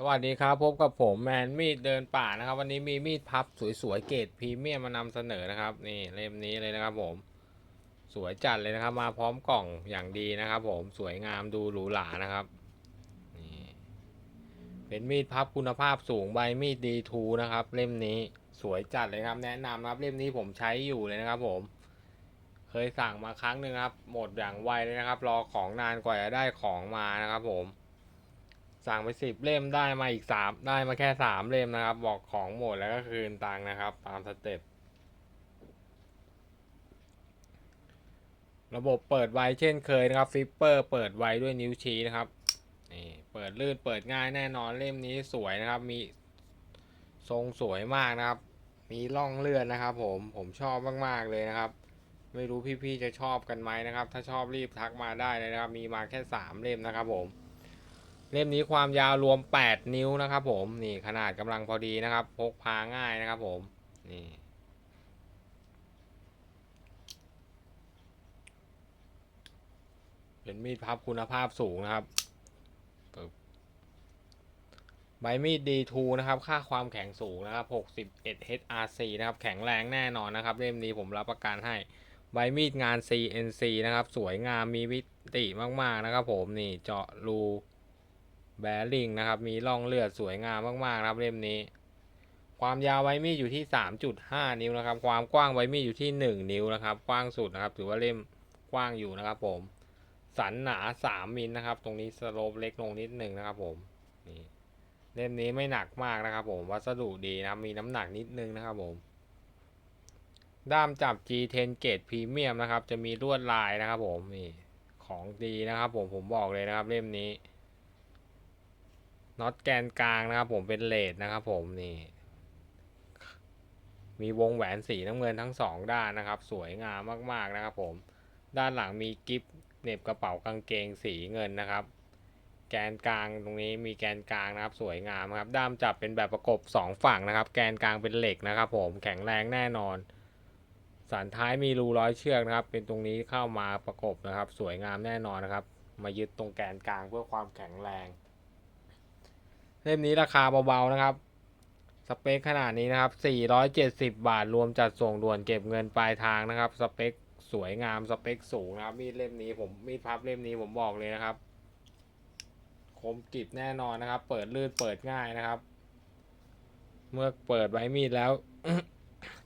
สวัสดีครับ พบกับผมแมนมีดเดินป่านะครับ วันนี้มีมีดพับสวยๆเกรดพรีเมียมมานำเสนอนะครับ นี่เล่มนี้เลยนะครับ ผม สวยจัดเลยนะครับ มาพร้อมกล่องอย่างดีนะครับ ผมสวยงามดูหรูหรานะครับนี่เป็นมีดพับคุณภาพสูงใบมีดดีทูนะครับ เล่มนี้สวยจัดเลยครับ แนะนำครับเล่มนี้ผมใช้อยู่เลยนะครับ ผม เคยสั่งมาครั้งหนึ่งครับ หมดอย่างไวเลยนะครับ รอของนานกว่าจะได้ของมานะครับ ผม สั่งไปสิบเล่มได้มาอีกสามได้มาแค่สามเล่มนะครับ บอกของหมดแล้วก็คืนตังค์นะครับ ตามสเต็ประบบเปิดไวเช่นเคยนะครับฟิปเปอร์เปิดไวด้วยนิ้วชี้นะครับนี่เปิดลื่นเปิดง่ายแน่นอนเล่มนี้สวยนะครับ มีทรงสวยมากนะครับ มีร่องเลื่อนนะครับ ผมผมชอบมากๆเลยนะครับ ไม่รู้พี่ๆจะชอบกันไหมนะครับ ถ้าชอบรีบทักมาได้เลยนะครับ มีมาแค่สามเล่มนะครับผม เล่มนี้ความยาวรวม 8 นิ้วนะครับ ผมนี่ขนาดกำลังพอดีนะครับ พกพาง่ายนะครับ ผมนี่เป็นมีดพับคุณภาพสูงนะครับใบมีด D2 นะครับ ค่าความแข็งสูงนะครับ 61 HRC นะครับ แข็งแรงแน่นอนนะครับ เล่มนี้ผมรับประกันให้ ใบมีดงาน CNC นะครับ สวยงามมีมิติมาก ๆ นะครับผม นี่เจาะรู แบริ่งนะครับ มีร่องเลือดสวยงามมากๆนะครับเล่มนี้ ความยาวไวมีดอยู่ที่ 3.5 นิ้วนะครับ ความกว้างไวมีดอยู่ที่ 1 นิ้วนะครับ กว้างสุดนะครับ ถือว่าเล่มกว้างอยู่นะครับ ผม สันหนา 3มิลนะครับ ตรงนี้สโลปเล็กลงนิดหนึ่งนะครับ ผม นี่ เล่มนี้ไม่หนักมากนะครับ ผม วัสดุดีนะครับมีน้ำหนักนิดนึงนะครับ ผม ด้ามจับ G10 เกรดพรีเมียมนะครับ จะมีลวดลายนะครับ ผม นี่ ของดีนะครับ ผม ผมบอกเลยนะครับ เล่มนี้ น็อตแกนกลางนะครับผมเป็นเลดนะครับผมนี่ มีวงแหวนสีน้ำเงินทั้งสองด้านนะครับ สวยงามมากๆนะครับผมด้านหลังมีกิฟเน็บกระเป๋ากางเกงสีเงินนะครับ แกนกลางตรงนี้มีแกนกลางนะครับ สวยงามครับ ด้ามจับเป็นแบบประกบสองฝั่งนะครับ แกนกลางเป็นเหล็กนะครับ ผมแข็งแรงแน่นอนสันท้ายมีรูร้อยเชือกนะครับ เป็นตรงนี้เข้ามาประกบนะครับ สวยงามแน่นอนนะครับ มายึดตรงแกนกลางเพื่อความแข็งแรง เล่มนี้ราคาเบาๆนะครับ สเปคขนาดนี้นะครับ 470 บาทรวมจัดส่งด่วนเก็บเงินปลายทางนะครับ สเปคสวยงามสเปคสูงนะครับ มีดเล่มนี้ผมมีดพับเล่มนี้ผมบอกเลยนะครับ คมกริบแน่นอนนะครับ เปิดลื่นเปิดง่ายนะครับ เมื่อเปิดใบมีดแล้ว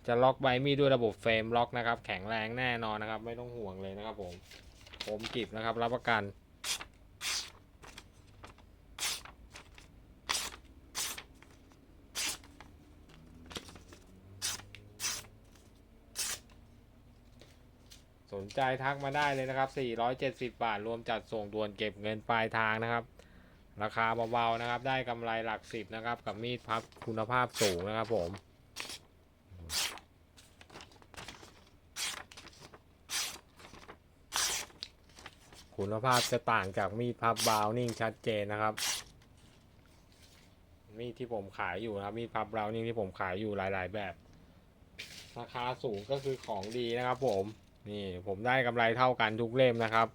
จะล็อกใบมีดด้วยระบบเฟรมล็อกนะครับ แข็งแรงแน่นอนนะครับ ไม่ต้องห่วงเลยนะครับ ผมคมกริบนะครับ รับประกัน สนใจทักมาได้เลยนะครับ 470 บาท รวมจัดส่งด่วนเก็บเงินปลายทางนะครับ ราคาเบาๆนะครับ ได้กำไรหลักสิบนะครับ กับมีดพับคุณภาพสูงนะครับผมคุณภาพจะต่างจากมีดพับบาวนิ่งชัดเจนนะครับ มีดที่ผมขายอยู่นะครับ มีดพับบาวนิ่งที่ผมขายอยู่หลาย ๆ แบบ ราคาสูงก็คือของดีนะครับผม นี่ผมได้กำไรเท่ากันทุกเล่มนะครับ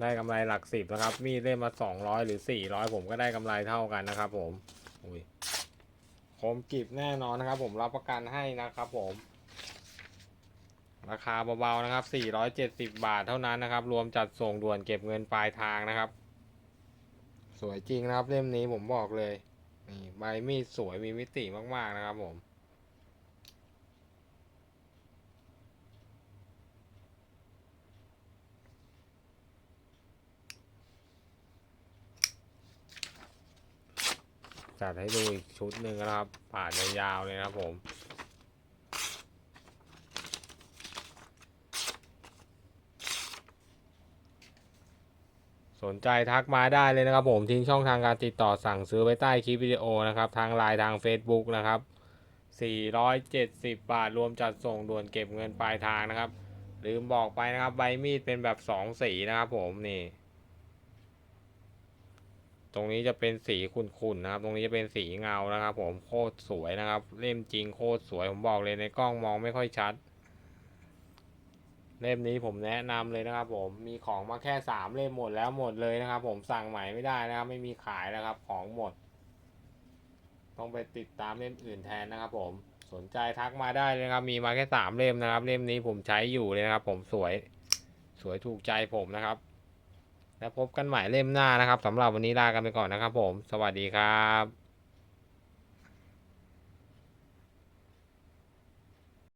ได้กำไรหลักสิบนะครับ มีดเล่มมาสองร้อยหรือสี่ร้อยผมก็ได้กำไรเท่ากันนะครับ ผมอุ้ยคมกิบแน่นอนนะครับ ผมรับประกันให้นะครับ ผม ราคาเบาๆนะครับ470บาทเท่านั้นนะครับ รวมจัดส่งด่วนเก็บเงินปลายทางนะครับ สวยจริงนะครับเล่มนี้ผมบอกเลยนี่ใบมีดสวยมีมิติมากๆนะครับ ผม จัดให้ดูอีกชุดหนึ่งนะครับ ผ่านยาวๆเลยนะครับผมสนใจทักมาได้เลยนะครับผมทิ้งช่องทางการติดต่อสั่งซื้อไว้ใต้คลิปวิดีโอนะครับ ทางไลน์ทาง Facebook นะครับ 470 บาทรวมจัดส่งด่วนเก็บเงินปลายทางนะครับ ลืมบอกไปนะครับใบมีดเป็นแบบ 2 สีนะครับผมนี่ ตรงนี้จะเป็นสีขุ่นๆนะครับ ตรงนี้จะเป็นสีเงานะครับ ผมโคตรสวยนะครับ เล่มจริงโคตรสวยผมบอกเลยในกล้องมองไม่ค่อยชัด เล่มนี้ผมแนะนำเลยนะครับ ผมมีของมาแค่สามเล่มหมดแล้วหมดเลยนะครับ ผมสั่งใหม่ไม่ได้นะครับ ไม่มีขายแล้วครับ ของหมด ต้องไปติดตามเล่มอื่นแทนนะครับ ผมสนใจทักมาได้เลยนะครับ มีมาแค่สามเล่มนะครับ เล่มนี้ผมใช้อยู่เลยนะครับ ผมสวย สวยถูกใจผมนะครับ แล้วพบกันใหม่เล่มหน้านะครับสำหรับวันนี้ลากันไปก่อนนะครับผม สวัสดีครับ